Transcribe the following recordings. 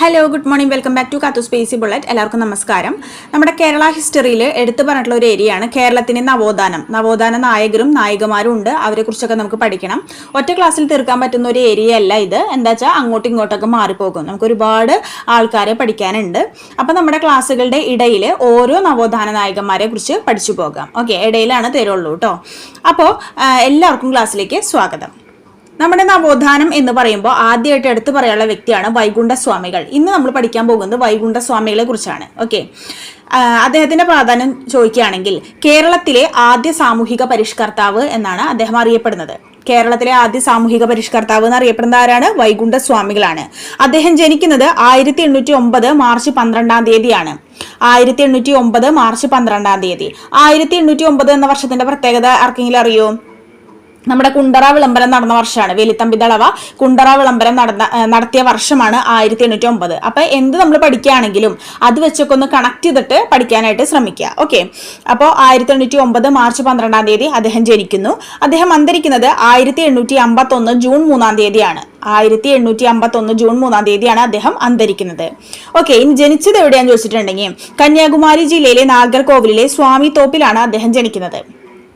Hello good morning welcome back to കാത്തു സ്പേസി bullet എല്ലാവർക്കും നമസ്കാരം. നമ്മുടെ കേരള ഹിസ്റ്ററിയിൽ എടുത്തു പറഞ്ഞിട്ടുള്ള ഒരു ഏരിയയാണ് കേരളത്തിന്റെ നവോത്ഥാനം. നവോത്ഥാന നായകരും നായികമാരും ഉണ്ട്. അവരെക്കുറിച്ചൊക്കെ നമുക്ക് പഠിക്കണം. ഒറ്റ ക്ലാസ്സിൽ തീർക്കാൻ പറ്റുന്ന ഒരു ഏരിയ അല്ല ഇത്. എന്താ വെച്ചാൽ അങ്ങോട്ടും ഇങ്ങോട്ടൊക്കെ മാറിപ്പോകും. നമുക്ക് ഒരുപാട് ആൾക്കാരെ പഠിക്കാനുണ്ട്. അപ്പം നമ്മുടെ ക്ലാസ്സുകളുടെ ഇടയിൽ ഓരോ നവോത്ഥാന നായകന്മാരെ കുറിച്ച് പഠിച്ചു പോകാം. ഓക്കെ ഇടയിലാണ് തരുള്ളൂ കേട്ടോ അപ്പോൾ എല്ലാവർക്കും ക്ലാസ്സിലേക്ക് സ്വാഗതം. നമ്മുടെ നവോത്ഥാനം എന്ന് പറയുമ്പോൾ ആദ്യമായിട്ട് എടുത്തു പറയാനുള്ള വ്യക്തിയാണ് വൈകുണ്ഠ സ്വാമികൾ ഇന്ന് നമ്മൾ പഠിക്കാൻ പോകുന്നത് വൈകുണ്ഠ സ്വാമികളെ കുറിച്ചാണ് ഓക്കെ അദ്ദേഹത്തിന്റെ പ്രാധാന്യം ചോദിക്കുകയാണെങ്കിൽ കേരളത്തിലെ ആദ്യ സാമൂഹിക പരിഷ്കർത്താവ് എന്നാണ് അദ്ദേഹം അറിയപ്പെടുന്നത്. കേരളത്തിലെ ആദ്യ സാമൂഹിക പരിഷ്കർത്താവ് എന്ന് അറിയപ്പെടുന്ന ആരാണ്? വൈകുണ്ഠ സ്വാമികളാണ് അദ്ദേഹം ജനിക്കുന്നത് ആയിരത്തി എണ്ണൂറ്റി ഒമ്പത് മാർച്ച് പന്ത്രണ്ടാം തീയതിയാണ്. ആയിരത്തി എണ്ണൂറ്റി ഒമ്പത് മാർച്ച് പന്ത്രണ്ടാം തീയതി. ആയിരത്തി എണ്ണൂറ്റി ഒമ്പത് എന്ന വർഷത്തിന്റെ പ്രത്യേകത ആർക്കെങ്കിലും അറിയോ? നമ്മുടെ കുണ്ടറ വിളംബരം നടന്ന വർഷമാണ്. വേലിത്തമ്പി ദളവ കുണ്ടറ വിളംബരം നടന്ന നടത്തിയ വർഷമാണ് ആയിരത്തി എണ്ണൂറ്റി ഒമ്പത് അപ്പൊ എന്ത് നമ്മൾ പഠിക്കുകയാണെങ്കിലും അത് വെച്ചൊക്കെ ഒന്ന് കണക്ട് ചെയ്തിട്ട് പഠിക്കാനായിട്ട് ശ്രമിക്കുക. ഓക്കെ അപ്പോൾ ആയിരത്തി എണ്ണൂറ്റി ഒമ്പത് മാർച്ച് പന്ത്രണ്ടാം തീയതി അദ്ദേഹം ജനിക്കുന്നു. അദ്ദേഹം അന്തരിക്കുന്നത് ആയിരത്തി എണ്ണൂറ്റി അമ്പത്തി ഒന്ന് ജൂൺ മൂന്നാം തീയതിയാണ്. ആയിരത്തി എണ്ണൂറ്റി അമ്പത്തി ഒന്ന് ജൂൺ മൂന്നാം തീയതിയാണ് അദ്ദേഹം അന്തരിക്കുന്നത്. ഓക്കെ ഇനി ജനിച്ചത് എവിടെയാന്ന് ചോദിച്ചിട്ടുണ്ടെങ്കിൽ കന്യാകുമാരി ജില്ലയിലെ നാഗർകോവിലിലെ സ്വാമി തോപ്പിലാണ് അദ്ദേഹം ജനിക്കുന്നത്.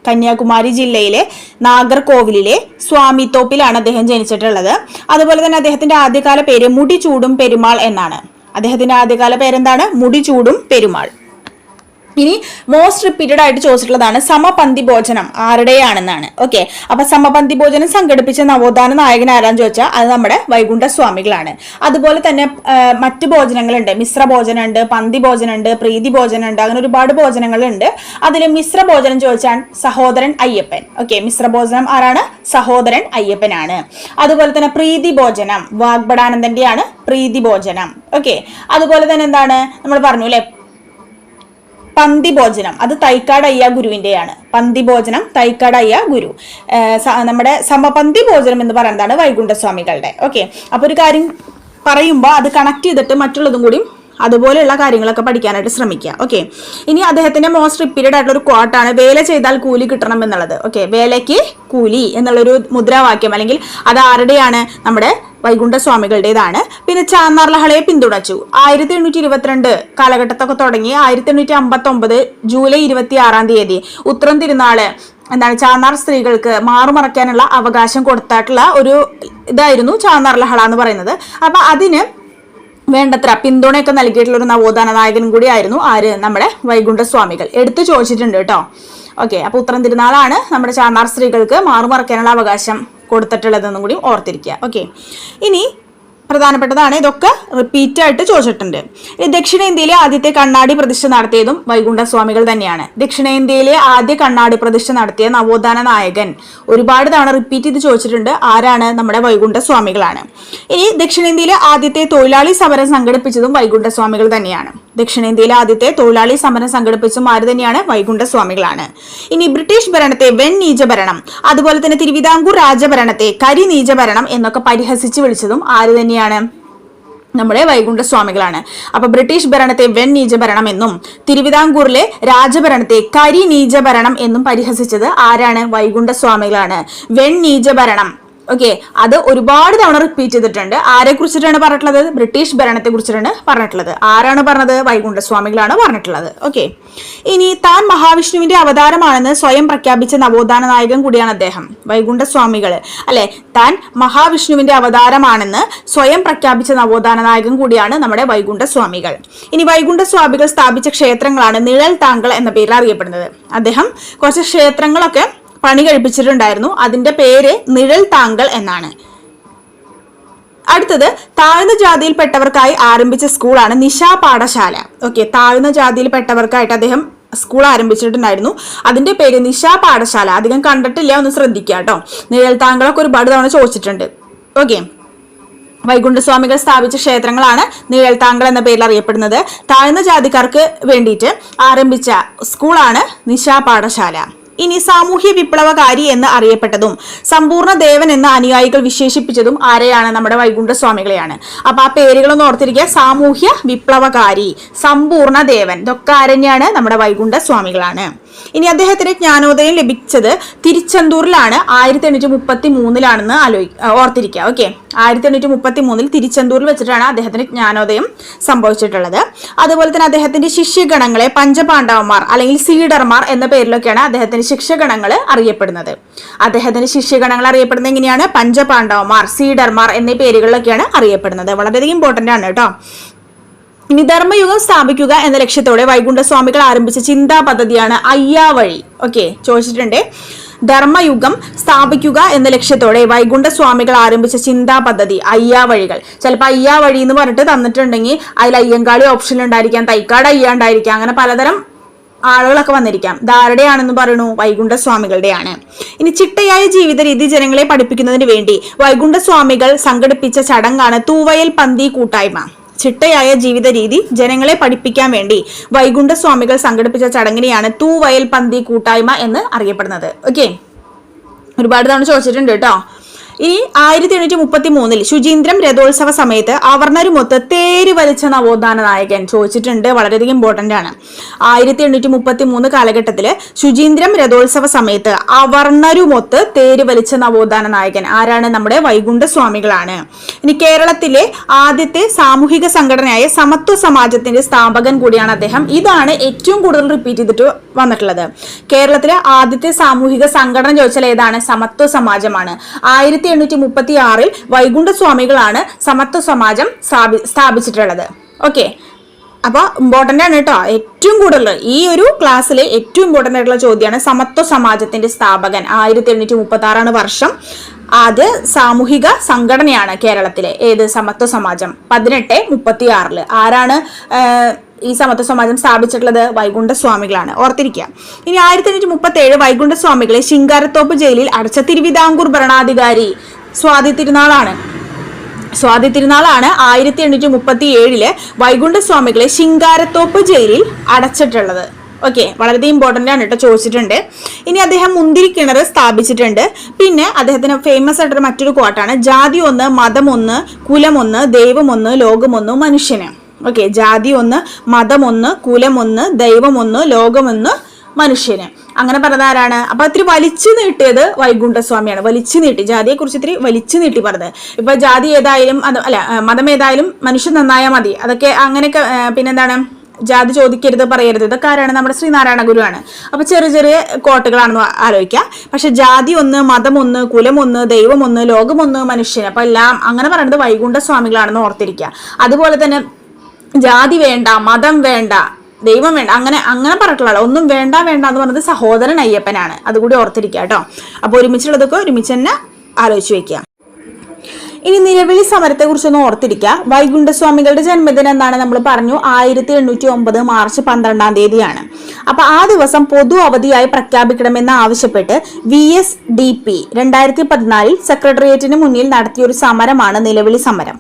കന്യാകുമാരി ജില്ലയിലെ നാഗർകോവിലിലെ സ്വാമിത്തോപ്പിലാണ് അദ്ദേഹം ജനിച്ചിട്ടുള്ളത്. അതുപോലെ തന്നെ അദ്ദേഹത്തിന്റെ ആദ്യകാല പേര് മുടി ചൂടും പെരുമാൾ എന്നാണ്. അദ്ദേഹത്തിന്റെ ആദ്യകാല പേരെന്താണ്? മുടി ചൂടും പെരുമാൾ. ഇനി മോസ്റ്റ് റിപ്പീറ്റഡ് ആയിട്ട് ചോദിച്ചിട്ടുള്ളതാണ് സമപന്തി ഭോജനം ആരുടെയാണെന്നാണ്. ഓക്കെ അപ്പൊ സമപന്തി ഭോജനം സംഘടിപ്പിച്ച നവോത്ഥാന നായകൻ ആരാന്ന് ചോദിച്ചാൽ അത് നമ്മുടെ വൈകുണ്ഠ സ്വാമികളാണ് അതുപോലെ തന്നെ മറ്റു ഭോജനങ്ങളുണ്ട്. മിശ്ര ഭോജനമുണ്ട് പന്തി ഭോജനമുണ്ട് പ്രീതി ഭോജനമുണ്ട് അങ്ങനെ ഒരുപാട് ഭോജനങ്ങളുണ്ട്. അതിൽ മിശ്ര ഭോജനം ചോദിച്ചാൽ സഹോദരൻ അയ്യപ്പൻ. ഓക്കെ മിശ്ര ഭോജനം ആരാണ്? സഹോദരൻ അയ്യപ്പനാണ്. അതുപോലെ തന്നെ പ്രീതി ഭോജനം വാഗ്ബടാനന്ദന്റെയാണ് പ്രീതി ഭോജനം. ഓക്കെ അതുപോലെ തന്നെ എന്താണ്? നമ്മൾ പറഞ്ഞു അല്ലെ പന്തി ഭോജനം അത് തൈക്കാട് അയ്യ പന്തിഭോജനം പന്തി ഭോജനം തൈക്കാട് അയ്യ ഗുരു നമ്മുടെ സമപന്തി ഭോജനം എന്ന് പറയുന്നതാണ് വൈകുണ്ഠസ്വാമികളുടെ. ഓക്കെ. അപ്പോൾ ഒരു കാര്യം പറയുമ്പോൾ അത് കണക്ട് ചെയ്തിട്ട് മറ്റുള്ളതും കൂടി അതുപോലെയുള്ള കാര്യങ്ങളൊക്കെ പഠിക്കാനായിട്ട് ശ്രമിക്കുക. ഓക്കെ. ഇനി അദ്ദേഹത്തിന്റെ മോസ്റ്റ് റിപ്പീറ്റഡ് ആയിട്ടുള്ള ഒരു ക്വാട്ടാണ് വേല ചെയ്താൽ കൂലി കിട്ടണം എന്നുള്ളത്. ഓക്കെ. വേലയ്ക്ക് കൂലി എന്നുള്ളൊരു മുദ്രാവാക്യം അല്ലെങ്കിൽ അത് ആരുടെയാണ്? നമ്മുടെ വൈകുണ്ഠ സ്വാമികളുടേതാണ് പിന്നെ ചാന്നാർ ലഹളയെ പിന്തുണച്ചു. ആയിരത്തി എണ്ണൂറ്റി ഇരുപത്തിരണ്ട് കാലഘട്ടത്തൊക്കെ തുടങ്ങി ആയിരത്തി എണ്ണൂറ്റി അമ്പത്തി ഒമ്പത് ജൂലൈ ഇരുപത്തി ആറാം തീയതി ഉത്രം തിരുനാൾ എന്താണ് ചാന്നാർ സ്ത്രീകൾക്ക് മാറുമറയ്ക്കാനുള്ള അവകാശം കൊടുത്തിട്ടുള്ള ഒരു ഇതായിരുന്നു ചാന്നാർ ലഹള എന്ന് പറയുന്നത്. അപ്പൊ അതിന് വേണ്ടത്ര പിന്തുണയൊക്കെ നൽകിയിട്ടുള്ള ഒരു നവോത്ഥാന നായകനും കൂടിയായിരുന്നു ആര്? നമ്മുടെ വൈകുണ്ഠസ്വാമികൾ. എടുത്തു ചോദിച്ചിട്ടുണ്ട് കേട്ടോ. ഓക്കെ അപ്പൊ ഉത്തരം തിരുനാളാണ് നമ്മുടെ ചാന്നാർ സ്ത്രീകൾക്ക് മാറുമറയ്ക്കാനുള്ള അവകാശം കൊടുത്തിട്ടുള്ളതെന്നും കൂടി ഓർത്തിരിക്കുക. ഓക്കെ ഇനി പ്രധാനപ്പെട്ടതാണ് ഇതൊക്കെ റിപ്പീറ്റ് ആയിട്ട് ചോദിച്ചിട്ടുണ്ട്. ദക്ഷിണേന്ത്യയിലെ ആദ്യത്തെ കണ്ണാടി പ്രതിഷ്ഠ നടത്തിയതും വൈകുണ്ഠ സ്വാമികൾ തന്നെയാണ്. ദക്ഷിണേന്ത്യയിലെ ആദ്യ കണ്ണാടി പ്രതിഷ്ഠ നടത്തിയ നവോത്ഥാന നായകൻ ഒരുപാട് തവണ റിപ്പീറ്റ് ചെയ്ത് ചോദിച്ചിട്ടുണ്ട് ആരാണ് നമ്മുടെ വൈകുണ്ഠ സ്വാമികളാണ് ഇനി ദക്ഷിണേന്ത്യയിലെ ആദ്യത്തെ തൊഴിലാളി സമരം സംഘടിപ്പിച്ചതും വൈകുണ്ഠ സ്വാമികൾ തന്നെയാണ്. ദക്ഷിണേന്ത്യയിലെ ആദ്യത്തെ തൊഴിലാളി സമരം സംഘടിപ്പിച്ചും ആര് തന്നെയാണ് വൈകുണ്ഠസ്വാമികളാണ്. ഇനി ബ്രിട്ടീഷ് ഭരണത്തെ വെൺ നീചഭരണം അതുപോലെ തന്നെ തിരുവിതാംകൂർ രാജഭരണത്തെ കരി നീചഭരണം എന്നൊക്കെ പരിഹസിച്ച് വിളിച്ചതും ആര് തന്നെയാണ്? നമ്മുടെ വൈകുണ്ഠസ്വാമികളാണ്. അപ്പൊ ബ്രിട്ടീഷ് ഭരണത്തെ വെൺ നീചഭരണം എന്നും തിരുവിതാംകൂറിലെ രാജഭരണത്തെ കരി നീചഭരണം എന്നും പരിഹസിച്ചത് ആരാണ്? വൈകുണ്ഠസ്വാമികളാണ്. വെൺ നീചഭരണം. ഓക്കെ അത് ഒരുപാട് തവണ റിപ്പീറ്റ് ചെയ്തിട്ടുണ്ട്. ആരെ കുറിച്ചിട്ടാണ് പറഞ്ഞിട്ടുള്ളത്? ബ്രിട്ടീഷ് ഭരണത്തെ കുറിച്ചിട്ടാണ് പറഞ്ഞിട്ടുള്ളത്. ആരാണ് പറഞ്ഞത്? വൈകുണ്ഠസ്വാമികളാണ് പറഞ്ഞിട്ടുള്ളത്. ഓക്കെ ഇനി താൻ മഹാവിഷ്ണുവിന്റെ അവതാരമാണെന്ന് സ്വയം പ്രഖ്യാപിച്ച നവോത്ഥാന നായകൻ കൂടിയാണ് അദ്ദേഹം. വൈകുണ്ഠസ്വാമികൾ അല്ലെ? താൻ മഹാവിഷ്ണുവിന്റെ അവതാരമാണെന്ന് സ്വയം പ്രഖ്യാപിച്ച നവോത്ഥാന നായകൻ കൂടിയാണ് നമ്മുടെ വൈകുണ്ഠസ്വാമികൾ. ഇനി വൈകുണ്ഠസ്വാമികൾ സ്ഥാപിച്ച ക്ഷേത്രങ്ങളാണ് നിഴൽ താങ്കൾ എന്ന പേരിൽ അറിയപ്പെടുന്നത്. അദ്ദേഹം കുറച്ച് ക്ഷേത്രങ്ങളൊക്കെ പണി കഴിപ്പിച്ചിട്ടുണ്ടായിരുന്നു. അതിന്റെ പേര് നിഴൽ താങ്കൾ എന്നാണ്. അടുത്തത് താഴ്ന്ന ജാതിയിൽപ്പെട്ടവർക്കായി ആരംഭിച്ച സ്കൂളാണ് നിശാ പാഠശാല. ഓക്കെ താഴ്ന്ന ജാതിയിൽപ്പെട്ടവർക്കായിട്ട് അദ്ദേഹം സ്കൂൾ ആരംഭിച്ചിട്ടുണ്ടായിരുന്നു. അതിന്റെ പേര് നിശാ പാഠശാല. അധികം കണ്ടിട്ടില്ല ഒന്ന് ശ്രദ്ധിക്കുക കേട്ടോ. നിഴൽ താങ്കളൊക്കെ ഒരുപാട് തവണ ചോദിച്ചിട്ടുണ്ട്. ഓക്കെ വൈകുണ്ഠസ്വാമികൾ സ്ഥാപിച്ച ക്ഷേത്രങ്ങളാണ് നിഴൽ താങ്കൾ എന്ന പേരിൽ അറിയപ്പെടുന്നത്. താഴ്ന്ന ജാതിക്കാർക്ക് വേണ്ടിയിട്ട് ആരംഭിച്ച സ്കൂളാണ് നിശാ പാഠശാല. ഇനി സാമൂഹ്യ വിപ്ലവകാരി എന്ന് അറിയപ്പെട്ടതും സമ്പൂർണ ദേവൻ എന്ന അനുയായികൾ വിശേഷിപ്പിച്ചതും ആരെയാണ്? നമ്മുടെ വൈകുണ്ഠ സ്വാമികളെയാണ് അപ്പൊ ആ പേരുകളൊന്നും ഓർത്തിരിക്കുക. സാമൂഹ്യ വിപ്ലവകാരി സമ്പൂർണ ദേവൻ. ഇതൊക്കെ ആരന്യാണ് നമ്മുടെ വൈകുണ്ഠ സ്വാമികളാണ് ഇനി അദ്ദേഹത്തിന് ജ്ഞാനോദയം ലഭിച്ചത് തിരിച്ചന്തൂരിലാണ്. ആയിരത്തി എണ്ണൂറ്റി മുപ്പത്തി മൂന്നിലാണെന്ന് ആലോചി ഓർത്തിരിക്കുക. ഓക്കെ. ആയിരത്തി എണ്ണൂറ്റി മുപ്പത്തി മൂന്നിൽ തിരിച്ചന്തൂരിൽ വെച്ചിട്ടാണ് അദ്ദേഹത്തിന് ജ്ഞാനോദയം സംഭവിച്ചിട്ടുള്ളത്. അതുപോലെ തന്നെ അദ്ദേഹത്തിന്റെ ശിഷ്യഗണങ്ങളെ പഞ്ചപാണ്ഡവന്മാർ അല്ലെങ്കിൽ സീഡർമാർ എന്ന പേരിലൊക്കെയാണ് അദ്ദേഹത്തിന്റെ ശിക്ഷഗണങ്ങൾ അറിയപ്പെടുന്നത്. അദ്ദേഹത്തിന്റെ ശിഷ്യഗണങ്ങൾ അറിയപ്പെടുന്നത് എങ്ങനെയാണ്? പഞ്ചപാണ്ഡവന്മാർ സീഡർമാർ എന്നീ പേരുകളിലൊക്കെയാണ് അറിയപ്പെടുന്നത്. വളരെയധികം ഇമ്പോർട്ടന്റ് ആണ് കേട്ടോ. ഇനി ധർമ്മയുഗം സ്ഥാപിക്കുക എന്ന ലക്ഷ്യത്തോടെ വൈകുണ്ഠസ്വാമികൾ ആരംഭിച്ച ചിന്താ പദ്ധതിയാണ് അയ്യാവഴി. ഓക്കെ ചോദിച്ചിട്ടുണ്ട്. ധർമ്മയുഗം സ്ഥാപിക്കുക എന്ന ലക്ഷ്യത്തോടെ വൈകുണ്ഠ സ്വാമികൾ ആരംഭിച്ച ചിന്താ പദ്ധതി അയ്യാവഴികൾ. ചിലപ്പോൾ അയ്യാവഴി എന്ന് പറഞ്ഞിട്ട് തന്നിട്ടുണ്ടെങ്കിൽ അതിൽ അയ്യങ്കാളി ഓപ്ഷൻ ഉണ്ടായിരിക്കാം തൈക്കാട് അയ്യ ഉണ്ടായിരിക്കാം അങ്ങനെ പലതരം ആളുകളൊക്കെ വന്നിരിക്കാം. ധാരടയാണെന്ന് പറയുന്നു വൈകുണ്ഠസ്വാമികളുടെയാണ്. ഇനി ചിട്ടയായ ജീവിത രീതി ജനങ്ങളെ പഠിപ്പിക്കുന്നതിന് വേണ്ടി വൈകുണ്ഠസ്വാമികൾ സംഘടിപ്പിച്ച ചടങ്ങാണ് തൂവയൽ പന്തി കൂട്ടായ്മ. ചിട്ടയായ ജീവിത രീതി ജനങ്ങളെ പഠിപ്പിക്കാൻ വേണ്ടി വൈകുണ്ഠസ്വാമികൾ സംഘടിപ്പിച്ച ചടങ്ങിനെയാണ് തൂവയൽ പന്തി കൂട്ടായ്മ എന്ന് അറിയപ്പെടുന്നത്. ഓക്കെ ഒരുപാട് തവണ ചോദിച്ചിട്ടുണ്ട് കേട്ടോ. ഇനി ആയിരത്തി എണ്ണൂറ്റി മുപ്പത്തി മൂന്നിൽ ശുചീന്ദ്രം രഥോത്സവ സമയത്ത് അവർണരുമൊത്ത് തേര് വലിച്ച നവോത്ഥാന നായകൻ ചോദിച്ചിട്ടുണ്ട്. വളരെയധികം ഇമ്പോർട്ടന്റ് ആണ്. ആയിരത്തി എണ്ണൂറ്റി മുപ്പത്തി മൂന്ന് കാലഘട്ടത്തിൽ ശുചീന്ദ്രം രഥോത്സവ സമയത്ത് അവർണരുമൊത്ത് തേര് വലിച്ച നവോത്ഥാന നായകൻ ആരാണ്? നമ്മുടെ വൈകുണ്ഠ സ്വാമികളാണ് ഇനി കേരളത്തിലെ ആദ്യത്തെ സാമൂഹിക സംഘടനയായ സമത്വ സമാജത്തിന്റെ സ്ഥാപകൻ കൂടിയാണ് അദ്ദേഹം. ഇതാണ് ഏറ്റവും കൂടുതൽ റിപ്പീറ്റ് ചെയ്തിട്ട് വന്നിട്ടുള്ളത്. കേരളത്തിലെ ആദ്യത്തെ സാമൂഹിക സംഘടന ചോദിച്ചാൽ ഏതാണ്? സമത്വ സമാജമാണ്. ആയിരത്തി എണ്ണൂറ്റി മുപ്പത്തി ആറിൽ വൈകുണ്ഠ സ്വാമികളാണ് സമത്വ സമാജം സ്ഥാപി സ്ഥാപിച്ചിട്ടുള്ളത്. ഓക്കെ അപ്പോൾ ഇമ്പോർട്ടന്റ് ആണ് കേട്ടോ. ഏറ്റവും കൂടുതൽ ഈ ഒരു ക്ലാസ്സിലെ ഏറ്റവും ഇമ്പോർട്ടന്റ് ആയിട്ടുള്ള ചോദ്യമാണ് സമത്വ സമാജത്തിന്റെ സ്ഥാപകൻ. ആയിരത്തി എണ്ണൂറ്റി മുപ്പത്തി ആറാണ് വർഷം. ആദ്യ സാമൂഹിക സംഘടനയാണ് കേരളത്തിലെ. ഏത്? സമത്വ സമാജം. പതിനെട്ട് മുപ്പത്തി ആറിൽ ആരാണ് ഈ സമത്വ സമാജം സ്ഥാപിച്ചിട്ടുള്ളത്? വൈകുണ്ഠ സ്വാമികളാണ് ഓർത്തിരിക്കുക. ഇനി ആയിരത്തി അഞ്ഞൂറ്റി മുപ്പത്തി ഏഴ് വൈകുണ്ഠ സ്വാമികളെ ശിങ്കാരത്തോപ്പ് ജയിലിൽ അടച്ച തിരുവിതാംകൂർ ഭരണാധികാരി സ്വാതി തിരുനാളാണ്. സ്വാതി തിരുനാളാണ് ആയിരത്തി എണ്ണൂറ്റി മുപ്പത്തി ഏഴിൽ വൈകുണ്ഠ സ്വാമികളെ ശിങ്കാരത്തോപ്പ് ജയിലിൽ അടച്ചിട്ടുള്ളത്. ഓക്കെ വളരെ ഇമ്പോർട്ടന്റ് ആണ് കേട്ടോ ചോദിച്ചിട്ടുണ്ട്. ഇനി അദ്ദേഹം മുന്തിരി കിണർ സ്ഥാപിച്ചിട്ടുണ്ട്. പിന്നെ അദ്ദേഹത്തിന് ഫേമസ് ആയിട്ടൊരു മറ്റൊരു കോട്ടാണ് ജാതി ഒന്ന് മതം ഒന്ന് കുലം ഒന്ന് ദൈവം ഒന്ന് ലോകമൊന്ന് മനുഷ്യന്. ഓക്കെ ജാതി ഒന്ന് മതം ഒന്ന് കുലം ഒന്ന് ദൈവം ഒന്ന് ലോകമൊന്ന് മനുഷ്യന്. അങ്ങനെ പറഞ്ഞത് ആരാണ്? അപ്പൊ ഇത്തിരി വലിച്ചു നീട്ടിയത് വൈകുണ്ഠസ്വാമിയാണ്. വലിച്ചു നീട്ടി. ജാതിയെ കുറിച്ച് ഇത്തിരി വലിച്ചു നീട്ടി പറഞ്ഞത്. ഇപ്പൊ ജാതി ഏതായാലും അത് അല്ല മതം ഏതായാലും മനുഷ്യൻ നന്നായാൽ മതി. അതൊക്കെ അങ്ങനെയൊക്കെ പിന്നെന്താണ്? ജാതി ചോദിക്കരുത് പറയരുത് ഇതൊക്കെ ആരാണ് നമ്മുടെ ശ്രീനാരായണ ഗുരുവാണ്. അപ്പൊ ചെറിയ ചെറിയ കോട്ടകളാണെന്ന് ആലോചിക്കാം. പക്ഷെ ജാതി ഒന്ന് മതം ഒന്ന് കുലം ഒന്ന് ദൈവം ഒന്ന് ലോകം ഒന്ന് മനുഷ്യൻ. അപ്പൊ എല്ലാം അങ്ങനെ പറയുന്നത് വൈകുണ്ഠ സ്വാമികളാണെന്ന് ഓർത്തിരിക്കുക അതുപോലെ തന്നെ ജാതി വേണ്ട മതം വേണ്ട ദൈവം വേണ്ട അങ്ങനെ അങ്ങനെ പറഞ്ഞിട്ടുള്ള ഒന്നും വേണ്ട വേണ്ട എന്ന് പറഞ്ഞത് സഹോദരൻ അയ്യപ്പനാണ്. അതുകൂടി ഓർത്തിരിക്കുക കേട്ടോ. അപ്പൊ ഒരുമിച്ചുള്ളതൊക്കെ ഒരുമിച്ച് തന്നെ ആലോചിച്ച് വെക്കുക ഇനി നിലവിളി സമരത്തെ കുറിച്ചൊന്ന് ഓർത്തിരിക്കുക വൈകുണ്ഠസ്വാമികളുടെ ജന്മദിനം എന്നാണ് നമ്മൾ പറഞ്ഞു. ആയിരത്തി എണ്ണൂറ്റി ഒമ്പത് മാർച്ച് പന്ത്രണ്ടാം തീയതിയാണ്. അപ്പൊ ആ ദിവസം പൊതു അവധിയായി പ്രഖ്യാപിക്കണമെന്ന് ആവശ്യപ്പെട്ട് വി എസ് ഡി പി രണ്ടായിരത്തി പതിനാലിൽ സെക്രട്ടേറിയറ്റിന് മുന്നിൽ നടത്തിയ ഒരു സമരമാണ് നിലവിളി സമരം.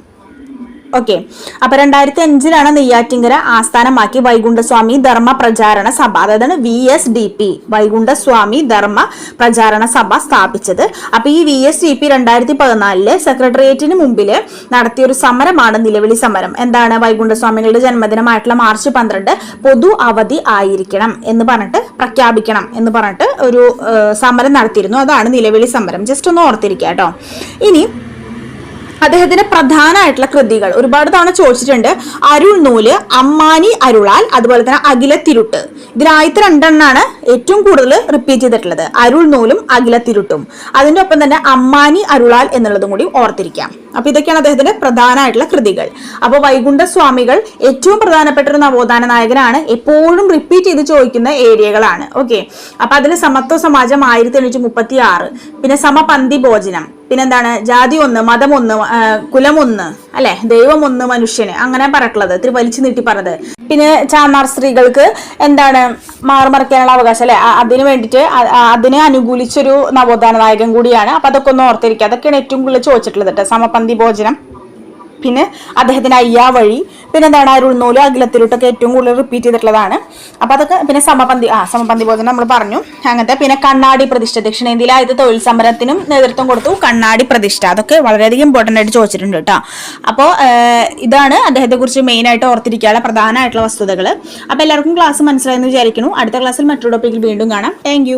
ഓക്കെ അപ്പൊ രണ്ടായിരത്തി അഞ്ചിലാണ് നെയ്യാറ്റിങ്കര ആസ്ഥാനമാക്കി വൈകുണ്ഠസ്വാമി ധർമ്മ പ്രചാരണ സഭ. അതായത് V S D P Vaikundaswamy ധർമ്മ പ്രചാരണ സഭ സ്ഥാപിച്ചത്. അപ്പൊ ഈ വി എസ് ഡി പി രണ്ടായിരത്തി പതിനാലിൽ സെക്രട്ടേറിയറ്റിന് മുമ്പിൽ നടത്തിയ ഒരു സമരമാണ് നിലവിളി സമരം. എന്താണ്? വൈകുണ്ഠസ്വാമികളുടെ ജന്മദിനമായിട്ടുള്ള മാർച്ച് പന്ത്രണ്ട് പൊതു അവധി ആയിരിക്കണം എന്ന് പറഞ്ഞിട്ട് പ്രഖ്യാപിക്കണം എന്ന് പറഞ്ഞിട്ട് ഒരു സമരം നടത്തിയിരുന്നു. അതാണ് നിലവിളി സമരം. ജസ്റ്റ് ഒന്ന് ഓർത്തിരിക്കുക കേട്ടോ. ഇനി അദ്ദേഹത്തിന്റെ പ്രധാനമായിട്ടുള്ള കൃതികൾ ഒരുപാട് തവണ ചോദിച്ചിട്ടുണ്ട്. അരുൾ നൂൽ അമ്മാനി അരുളാൽ അതുപോലെ തന്നെ അഖിലത്തിരുട്ട് ഇതിനാദ്യത്തെ രണ്ടെണ്ണാണ് ഏറ്റവും കൂടുതൽ റിപ്പീറ്റ് ചെയ്തിട്ടുള്ളത്. അരുൾ നൂലും അഖിലത്തിരുട്ടും അതിന്റെ ഒപ്പം തന്നെ അമ്മാനി അരുളാൽ എന്നുള്ളതും കൂടി ഓർത്തിരിക്കാം. അപ്പൊ ഇതൊക്കെയാണ് അദ്ദേഹത്തിന്റെ പ്രധാനമായിട്ടുള്ള കൃതികൾ. അപ്പൊ വൈകുണ്ഠ സ്വാമികൾ ഏറ്റവും പ്രധാനപ്പെട്ട ഒരു നവോത്ഥാന നായകനാണ്. എപ്പോഴും റിപ്പീറ്റ് ചെയ്ത് ചോദിക്കുന്ന ഏരിയകളാണ്. ഓക്കെ അപ്പൊ അതിൽ സമത്വ സമാജം ആയിരത്തി എണ്ണൂറ്റി മുപ്പത്തി ആറ് പിന്നെ സമപന്തി ഭോജനം. പിന്നെന്താണ്? ജാതി ഒന്ന് മതം ഒന്ന് കുലം അല്ലെ? ദൈവം ഒന്ന് മനുഷ്യന്. അങ്ങനെ പറഞ്ഞിട്ടുള്ളത്. ഇത്തിരി വലിച്ചു നീട്ടി പറഞ്ഞത്. പിന്നെ ചാമാർ സ്ത്രീകൾക്ക് എന്താണ് മാറുമറയ്ക്കാനുള്ള അവകാശം അല്ലെ? അതിന് വേണ്ടിയിട്ട് അതിനെ അനുകൂലിച്ചൊരു നവോത്ഥാന നായകൻ കൂടിയാണ്. അപ്പൊ അതൊക്കെ ഒന്ന് ഓർത്തിരിക്കുക. അതൊക്കെയാണ് ഏറ്റവും കൂടുതൽ ചോദിച്ചിട്ടുള്ളത് കേട്ടോ സമപന്തി ഭോജനം. പിന്നെ അദ്ദേഹത്തിന് അയ്യാ വഴി പിന്നെ എന്താണ് അരുൾനൂൽ അഖിലത്തിലോട്ടൊക്കെ ഏറ്റവും കൂടുതൽ റിപ്പീറ്റ് ചെയ്തിട്ടുള്ളതാണ്. അപ്പൊ അതൊക്കെ പിന്നെ സമപന്തി ആ സമപന്തി ഭോജനം നമ്മൾ പറഞ്ഞു. അങ്ങനത്തെ പിന്നെ കണ്ണാടി പ്രതിഷ്ഠ. ദക്ഷിണേന്ത്യയിൽ ആദ്യത്തെ തൊഴിൽ സമരത്തിനും നേതൃത്വം കൊടുത്തു കണ്ണാടി പ്രതിഷ്ഠ. അതൊക്കെ വളരെയധികം ഇമ്പോർട്ടന്റ് ആയിട്ട് ചോദിച്ചിട്ടുണ്ട് കേട്ടോ. അപ്പോൾ ഇതാണ് അദ്ദേഹത്തെക്കുറിച്ച് മെയിൻ ആയിട്ട് ഓർത്തിരിക്കാനുള്ള പ്രധാനമായിട്ടുള്ള വസ്തുതകൾ അപ്പോൾ എല്ലാവർക്കും ക്ലാസ് മനസ്സിലായെന്ന് വിചാരിക്കുന്നു. അടുത്ത ക്ലാസ്സിൽ മറ്റൊരു ടോപ്പിക്കിൽ വീണ്ടും കാണാം. താങ്ക്